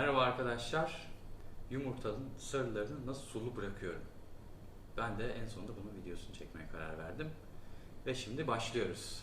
Merhaba arkadaşlar. Yumurtanın sarılarını nasıl sulu bırakıyorum. Ben de en sonunda bunun videosunu çekmeye karar verdim. Ve şimdi başlıyoruz.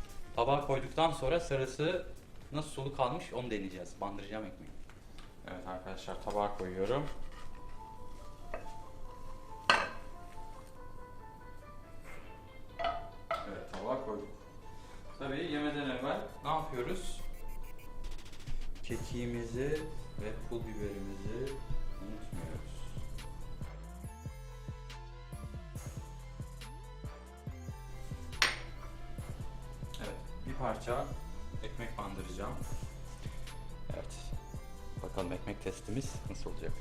Tabağa koyduktan sonra sarısı nasıl sulu kalmış onu deneyeceğiz. Bandıracağım ekmeği. Evet arkadaşlar tabağa koyuyorum. Evet tabağa koyduk. Tabii yemeden evvel ne yapıyoruz? Kekiğimizi ve pul biberimizi parça ekmek bandıracağım. Evet, bakalım ekmek testimiz nasıl olacak?